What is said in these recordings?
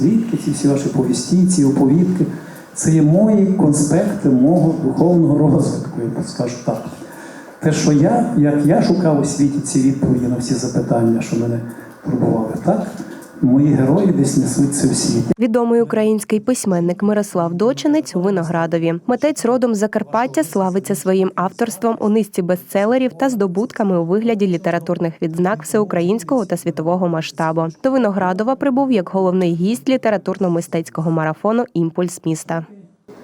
звідки ці всі ваші повісті, ці оповідки. Це є мої конспекти мого духовного розвитку, я скажу так. Те, що я, як я шукав у світі ці відповіді на всі запитання, що мене турбували, так мої герої десь несуть це в світ. Відомий український письменник Мирослав Дочинець у Виноградові. Митець родом з Закарпаття славиться своїм авторством у низці бестселерів та здобутками у вигляді літературних відзнак всеукраїнського та світового масштабу. До Виноградова прибув як головний гість літературно-мистецького марафону Імпульс міста.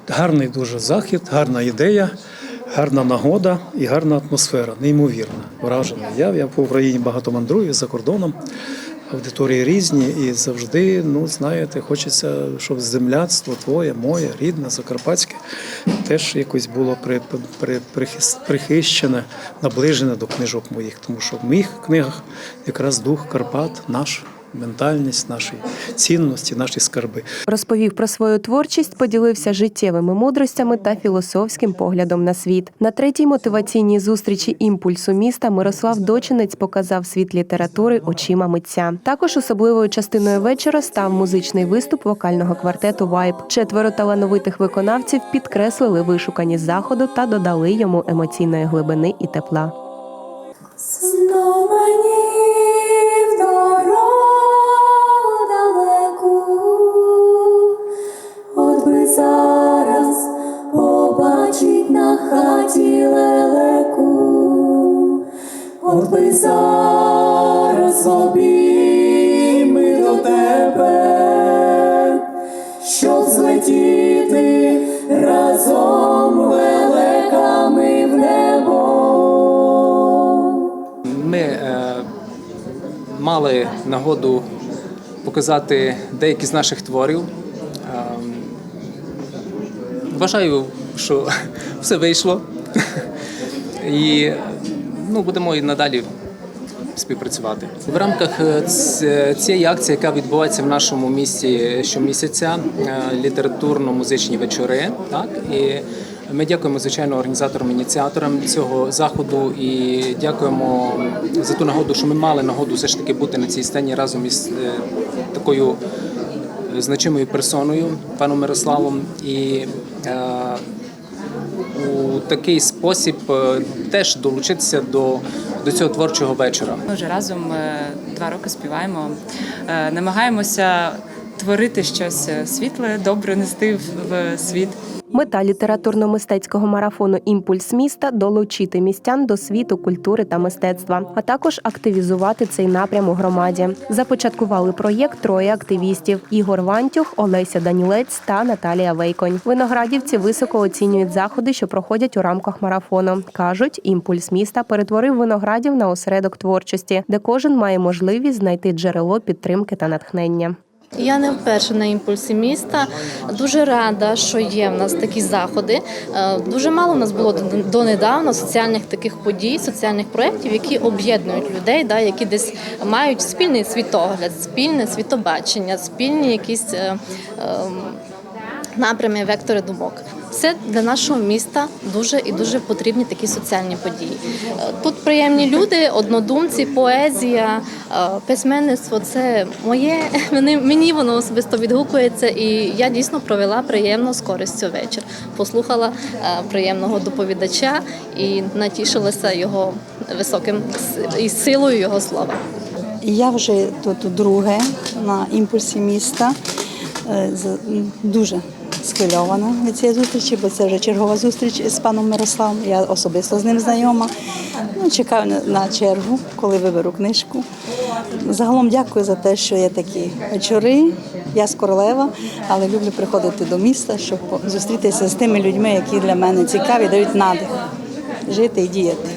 Гарний дуже захід, гарна ідея, гарна нагода і гарна атмосфера, неймовірна. Вражена. Я, я по Україні багато мандрую за кордоном. Аудиторії різні і завжди, ну знаєте, хочеться, щоб земляцтво твоє, моє, рідне, закарпатське, теж якось було при, при, прихищене, наближене до книжок моїх, тому що в моїх книгах якраз дух Карпат, наш, ментальність, наші цінності, наші скарби. Розповів про свою творчість, поділився життєвими мудростями та філософським поглядом на світ. На третій мотиваційній зустрічі імпульсу міста Мирослав Дочинець показав світ літератури очима митця. Також особливою частиною вечора став музичний виступ вокального квартету Вайб. Четверо талановитих виконавців підкреслили вишуканість заходу та додали йому емоційної глибини і тепла. Знов мені от би зараз обійми до тебе, щоб злетіти разом лелеками в небо. Ми е, мали нагоду показати деякі з наших творів. Е, вважаю, що все вийшло. І ну, будемо і надалі співпрацювати. В рамках е, цієї акції, яка відбувається в нашому місті щомісяця, е, літературно-музичні вечори. Так? І ми дякуємо, звичайно, організаторам, ініціаторам цього заходу і дякуємо за ту нагоду, що ми мали нагоду все ж таки бути на цій сцені разом із е, такою значимою персоною, паном Мирославом. І е, у такий спосіб е, теж долучитися до, до цього творчого вечора. Ми вже разом е, два роки співаємо, Е, намагаємося творити щось е, світле, добре нести в- світ. Мета літературно-мистецького марафону Імпульс міста долучити містян до світу культури та мистецтва, а також активізувати цей напрям у громаді. Започаткували проєкт троє активістів: Ігор Вантюх, Олеся Данілець та Наталія Вейконь. Виноградівці високо оцінюють заходи, що проходять у рамках марафону. кажуть, імпульс міста перетворив виноградів на осередок творчості, де кожен має можливість знайти джерело підтримки та натхнення. Я не вперше на імпульсі міста. Дуже рада, що є в нас такі заходи. Е, Дуже мало в нас було до- донедавна соціальних таких подій, соціальних проєктів, які об'єднують людей, які десь мають спільний світогляд, спільне світобачення, спільні якісь е, ем, напрями, вектори думок. Це для нашого міста дуже і дуже потрібні такі соціальні події. Е, Тут приємні люди, однодумці, поезія, е, письменництво це моє. Мені, воно особисто відгукується, і я дійсно провела приємно з користю вечір. Послухала е, приємного доповідача і натішилася його високим і силою його слова. Я вже тут друге на імпульсі міста. Дуже схвильована від цієї зустрічі, бо це вже чергова зустріч з паном Мирославом. Я особисто з ним знайома. Ну, чекаю на- чергу, коли виберу книжку. Загалом дякую за те, що є такі вечори. Я з Королева, але люблю приходити до міста, щоб зустрітися з тими людьми, які для мене цікаві, дають надих жити і діяти.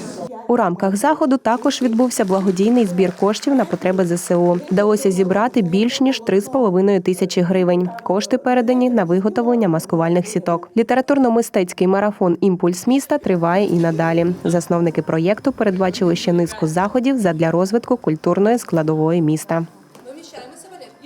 У рамках заходу також відбувся благодійний збір коштів на потреби ЗСУ. Вдалося зібрати більш ніж 3,5 тисячі гривень. Кошти передані на виготовлення маскувальних сіток. Літературно-мистецький марафон Імпульс міста триває і надалі. Засновники проєкту передбачили ще низку заходів задля розвитку культурної складової міста.